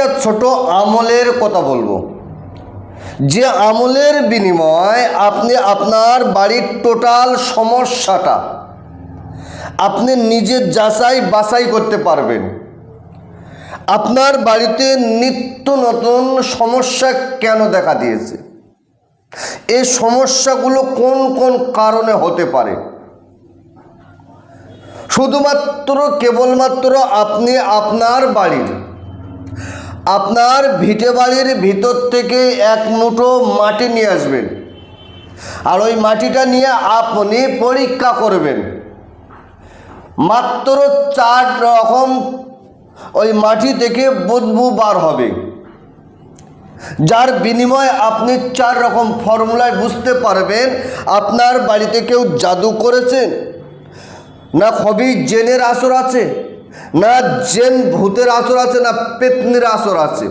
একটা ছোট আমলের কথা বলব। যে আমলের বিনিময় আপনি আপনার বাড়ির টোটাল সমস্যাটা আপনি নিজে যাচাই বাছাই করতে পারবেন। আপনার বাড়িতে নিত্য নতুন সমস্যা কেন দেখা দিয়েছে? এই সমস্যাগুলো কোন কোন কারণে হতে পারে? শুধুমাত্র কেবলমাত্র আপনি আপনার বাড়ির আপনার ভিটে বাড়ির ভিতর থেকে এক মুঠো মাটি নিয়ে আসবেন। আর ওই মাটিটা নিয়ে আপনি পরীক্ষা করবেন। মাত্র চার রকম ওই মাটি থেকে বদবু বার হবে। যার বিনিময়ে আপনি চার রকম ফর্মুলায় বুঝতে পারবেন আপনার বাড়িতে কেউ জাদু করেছেন না খবি জেনের আসর আছে। না জেন ভূতের আসর আছে, না পেতনির আসর আছে।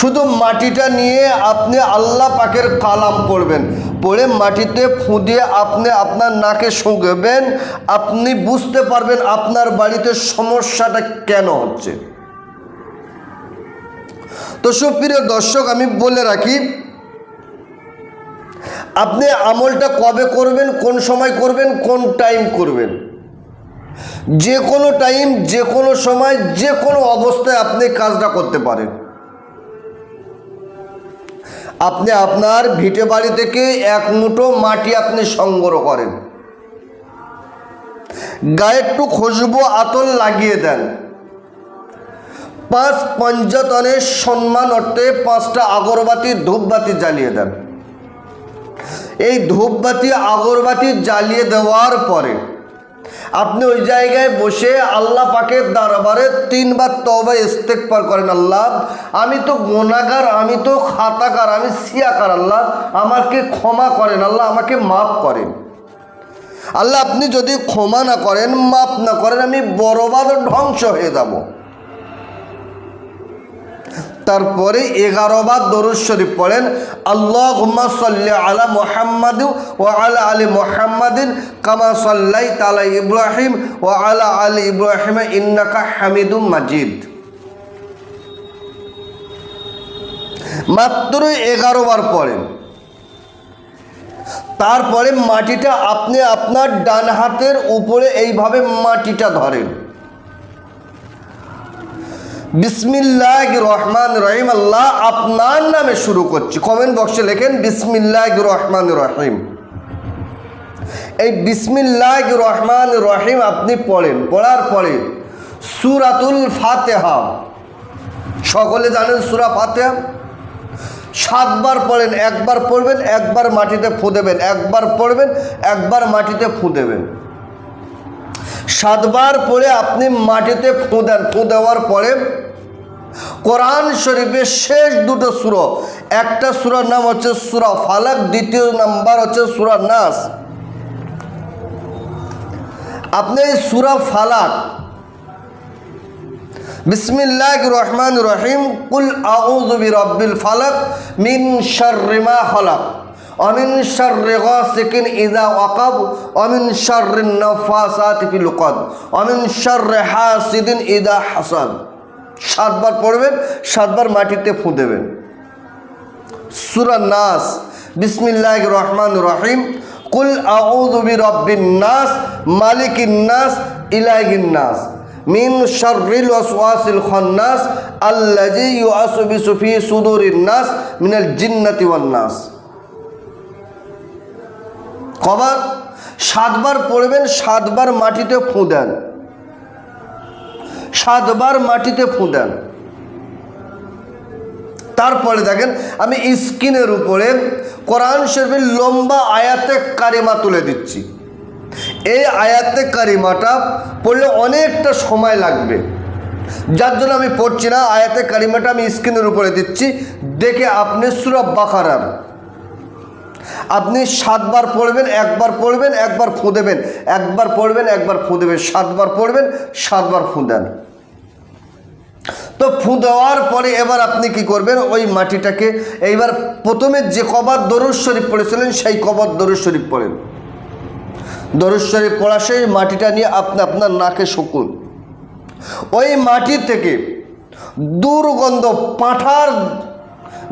শুধু মাটিটা নিয়ে আপনি আল্লাহ পাকের কালাম পড়বেন। পড়ে মাটিতে ফুঁদিয়ে আপনি আপনার নাকে শুঁকবেন, আপনি বুঝতে পারবেন আপনার বাড়িতে সমস্যাটা কেন হচ্ছে। তো সুপ্রিয় দর্শক, আমি বলে রাখি, আপনি আমলটা কবে করবেন, কোন সময় করবেন, কোন টাইম করবেন? যে কোনো টাইম যে কোনো সময়, যে কোনো অবস্থায় আপনি কাজটা করতে পারেন। আপনি আপনার ভিটে বাড়ি থেকে এক মুঠো মাটি আপনি সংগ্রহ করেন। গায়ে একটু খুশবু আতল লাগিয়ে দেন। পাঁচ পঞ্চাতনের সম্মান অর্থে পাঁচটা আগরবাতি, ধূপবাতি জ্বালিয়ে দেন। এই ধূপবাতি, আগরবাতি জ্বালিয়ে দেওয়ার পরে আপনি ওই জায়গায় বসে আল্লাহ পাকের দরবারে তিনবার তবা ইস্তেকবার করেন আল্লাহ। আমি তো গোনাগার আমি তো খাতাকার, আমি সিয়াকার আল্লাহ। আমাকে ক্ষমা করেন আল্লাহ, আমাকে মাফ করেন। আল্লাহ, আপনি যদি ক্ষমা না করেন, মাফ না করেন, আমি বরবার ধ্বংস হয়ে যাব। তারপরে এগারো বার দরুদ শরীফ পড়েন আল্লাহ সাল্লি আলা মোহাম্মদ ও আলা আলী মোহাম্মদিন কামা সাল্লাই তালা ইব্রাহিম ও আলা আলী ইব্রাহিম ইন্নাকা হামিদুম মাজিদ। মাত্র এগারো বার পড়েন। তারপরে মাটিটা আপনি আপনার ডান হাতের উপরে এইভাবে মাটিটা ধরেন। বিসমিল্লাহ রহমান রহিম, আল্লাহ আপনার নামে শুরু করছি। কমেন্ট বক্সে লেখেন বিসমিল্লাহ রহমান রহিম। এই বিসমিল্লাহ রহমান রহিম আপনি পড়েন, পড়ার পরে সুরাতুল ফাতেহা, সকলে জানেন সুরা ফাতেহা? সাতবার পড়েন, একবার পড়বেন, একবার মাটিতে ফু দেবেন, একবার পড়বেন, একবার মাটিতে ফু দেবেন। সাতবার পরে আপনি মাটিতে ফু দেন, ফু দেওয়ার পরে কোরআন শরীফের শেষ দুটো সুরো। একটা সুরার নাম হচ্ছে সুরা ফালাক, দ্বিতীয় নাম্বার হচ্ছে সুরা নাস। আপনি এই সুরা ফালাক বিসমিল্লাহ রহমান রহিম, কুল আউজবি রব্বিল ফালাক মিন শাররিমা খলাক, অমিন শাররি গাসিকিন ইযা ওয়াকাব, অমিন শাররি নাফাসাতি ফিল উকাদ অমিন শাররি হাসিদিন ইযা হাসাদ। সাতবার পড়বেন, সাতবার মাটিতে ফু দেবেন। সূরা নাস, বিসমিল্লাহির রহমানির রহিম। কুল আউযু রব্বিন নাস, মালিকিন নাস, ইলাহিন নাস। মিন শাররিল ওয়াসওয়াসিল খান্নাস, আল্লাযী ইউআসবিসু ফি সুদুরিন নাস, মিনাল জিন্নাতি ওয়ান নাস। কবার? সাতবার পড়বেন, সাতবার মাটিতে ফুঁ দেন। সাতবার মাটিতে ফু দেন। তারপরে দেখেন, আমি স্ক্রিনের উপরে কোরআন শরীফের লম্বা আয়াতে কারিমা তুলে দিচ্ছি। এই আয়াতে কারিমাটা পড়লে অনেকটা সময় লাগবে। যার জন্য আমি পড়ছি না, আয়াতে কারিমাটা আমি স্ক্রিনের উপরে দিচ্ছি। দেখে আপনি সুরব বাখারার আপনি সাতবার পড়বেন, একবার পড়বেন, একবার ফু দেবেন। একবার পড়বেন, একবার ফু দেবেন। সাতবার পড়বেন, সাতবার ফু দেন। তো ফু দেওয়ার পরে এবার আপনি কি করবেন? ওই মাটিটাকে এইবার প্রথমে যে কবার দরুদ শরীফ পড়েছিলেন, সেই কবার দরুদ শরীফ পড়েন। দরুদ শরীফ পড়া সেই মাটিটা নিয়ে আপনি আপনার নাকে শুকুন। ওই মাটি থেকে দুর্গন্ধ, পাঁঠার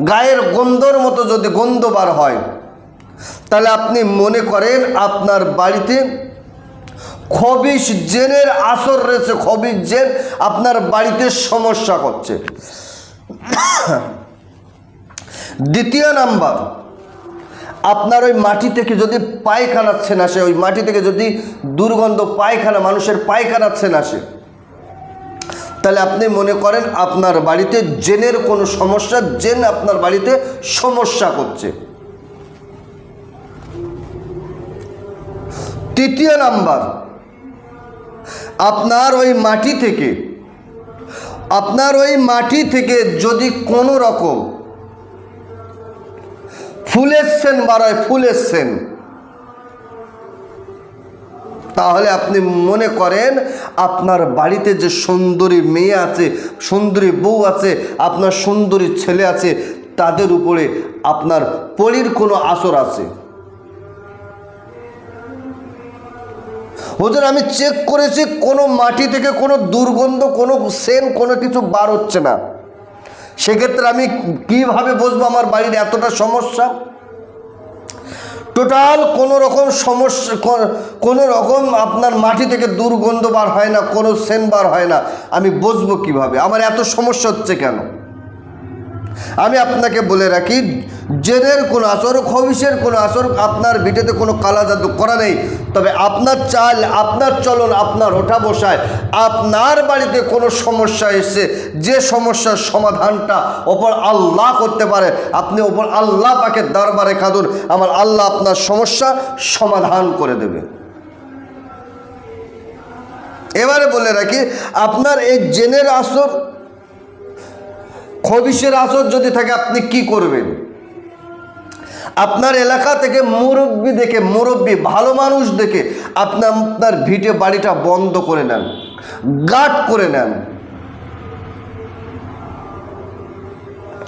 গায়ের গন্ধর মতো যদি গন্ধ বার হয় তাহলে আপনি মনে করেন আপনার বাড়িতে খবিশ জেনের আসর রয়েছে, খবিশ জেন আপনার বাড়িতে সমস্যা করছে। দ্বিতীয় নাম্বার, আপনার ওই মাটি থেকে যদি পায়খানা ছেন আসে, ওই মাটি থেকে যদি দুর্গন্ধ পায়খানা, মানুষের পায়খানা ছেন আসে, তাহলে আপনি মনে করেন আপনার বাড়িতে জেনের কোনো সমস্যা, জেন আপনার বাড়িতে সমস্যা করছে। তৃতীয় নাম্বার, আপনার ওই মাটি থেকে, আপনার ওই মাটি থেকে যদি কোনো রকম ফুলের সেন বাড়ায় ফুলের সেন তাহলে আপনি মনে করেন আপনার বাড়িতে যে সুন্দরী মেয়ে আছে, সুন্দরী বউ আছে, আপনার সুন্দরী ছেলে আছে, তাদের উপরে আপনার পরির কোনো আসর আছে। হুজুর, আমি চেক করেছি, কোনো মাটি থেকে কোনো দুর্গন্ধ, কোনো সেন কোনো কিছু বার হচ্ছে না। সেক্ষেত্রে আমি কীভাবে বসবো আমার বাড়ির এতটা সমস্যা? টোটাল কোনো রকম সমস্যা কোনো রকম আপনার মাটি থেকে দুর্গন্ধ বার হয় না, কোনো সেন বার হয় না। আমি বসবো কীভাবে? আমার এত সমস্যা হচ্ছে কেন? আমি আপনাকে বলে রাখি জেনের কোনো আসর, খবিসের কোনো আসর, আপনার ভিটেতে কোনো কালা জাদু করা নেই। তবে আপনার চাল, আপনার চলন, আপনার ওঠা বসায়, আপনার বাড়িতে কোনো সমস্যা এসছে, যে সমস্যার সমাধানটা ওপর আল্লাহ করতে পারে, আপনি ওপর আল্লাহ পাকে দরবারে কাঁদুন আমার আল্লাহ আপনার সমস্যা সমাধান করে দেবে। এবারে বলে রাখি, আপনার এই জেনের আসর খবিসের আসর যদি থাকে, আপনি কি করবেন? আপনার এলাকা থেকে মুরব্বী দেখে, মুরব্বী, ভালো মানুষ দেখে আপনি আপনার ভিটে বাড়িটা বন্ধ করে নেন গাট করে নেন।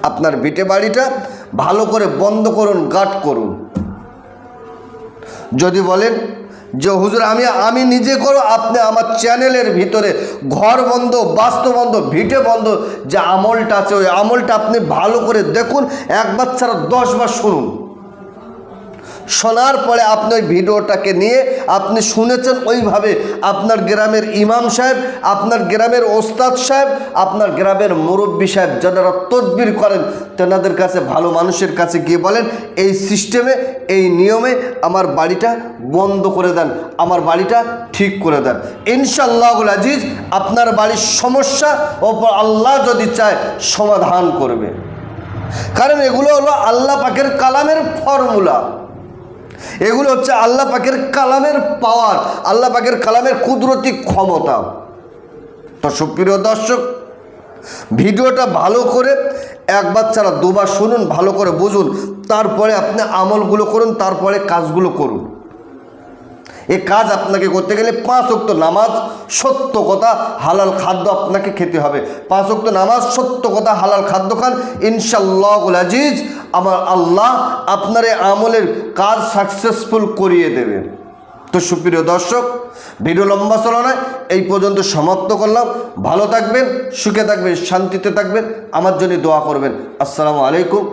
আপনার ভিটে বাড়িটা ভালো করে বন্ধ করুন গাট করুন। যদি বলেন যে হুজুর, আমি আমি নিজে করো, আপনি আমার চ্যানেলের ভিতরে ঘর বন্ধ, বাস্তব বন্ধ, ভিটে বন্ধ, যে আমলটা আছে, ওই আমলটা আপনি ভালো করে দেখুন একবার ছাড়া দশবার শুনুন। শোনার পরে আপনি ওই ভিডিওটাকে নিয়ে আপনি শুনেছেন ওইভাবে আপনার গ্রামের ইমাম সাহেব, আপনার গ্রামের ওস্তাদ সাহেব, আপনার গ্রামের মুরব্বী সাহেব যারা তদবির করেন, তেনাদের কাছে ভালো মানুষের কাছে গিয়ে বলেন, এই সিস্টেমে, এই নিয়মে আমার বাড়িটা বন্ধ করে দেন, আমার বাড়িটা ঠিক করে দেন। ইনশাল্লাহুল আজিজ, আপনার বাড়ির সমস্যা ওপর আল্লাহ যদি চায় সমাধান করবে। কারণ এগুলো হলো আল্লাহ পাকের কালামের ফর্মুলা। এগুলো হচ্ছে আল্লাহ পাকের কালামের পাওয়ার, আল্লাহ পাকের কালামের কুদরতি ক্ষমতা। তো সুপ্রিয় দর্শক, ভিডিওটা ভালো করে একবার ছাড়া দুবার শুনুন, ভালো করে বুঝুন, তারপরে আপনি আমলগুলো করুন, তারপরে কাজগুলো করুন। এ কাজ আপনাকে করতে গেলে পাঁচ অক্ত নামাজ সত্য কথা হালাল খাদ্য আপনাকে খেতে হবে। পাঁচ অক্ত নামাজ সত্য কথা হালাল খাদ্য খান ইনশাল্লাহ আজিজ। আমার আল্লাহ আপনার এই আমলের কাজ সাকসেসফুল করিয়ে দেবে তো সুপ্রিয় দর্শক, ভিডিও লম্বা চলো নয় এই পর্যন্ত সমাপ্ত করলাম। ভালো থাকবেন, সুখে থাকবেন, শান্তিতে থাকবেন, আমার জন্য দোয়া করবেন। আসসালামু আলাইকুম।